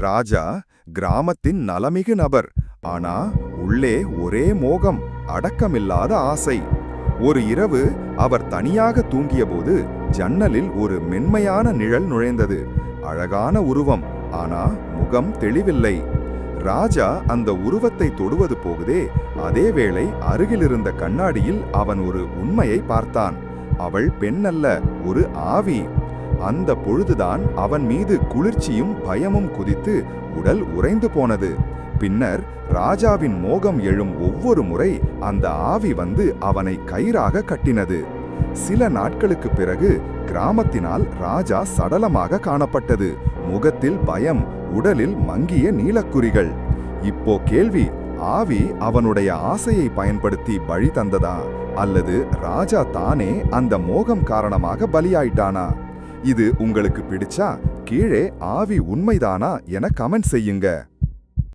ராஜா கிராமத்தின் நலமிகு நபர். ஆனா உள்ளே ஒரே மோகம் அடக்கமில்லாத ஆசை. ஒரு இரவு அவர் தனியாக தூங்கியபோது ஜன்னலில் ஒரு மென்மையான நிழல் நுழைந்தது. அழகான உருவம் ஆனா முகம் தெளிவில்லை. ராஜா அந்த உருவத்தை தொடுவது போகுதே அதேவேளை அருகிலிருந்த கண்ணாடியில் அவன் ஒரு உண்மையை பார்த்தான். அவள் பெண்ணல்ல ஒரு ஆவி. அந்த பொழுதுதான் அவன் மீது குளிர்ச்சியும் பயமும் குதித்து உடல் உறைந்து போனது. பின்னர் ராஜாவின் மோகம் எழும் ஒவ்வொரு முறை அந்த ஆவி வந்து அவனை கயிறாக கட்டினது. சில நாட்களுக்கு பிறகு கிராமத்தினால் ராஜா சடலமாக காணப்பட்டது. முகத்தில் பயம் உடலில் மங்கிய நீலக்குறிகள். இப்போ கேள்வி ஆவி அவனுடைய ஆசையை பயன்படுத்தி பழி தந்ததா? அல்லது ராஜா தானே அந்த மோகம் காரணமாக பலியாயிட்டானா? இது உங்களுக்கு பிடிச்சா கீழே ஆவி உண்மைதானா என கமெண்ட் செய்யுங்க.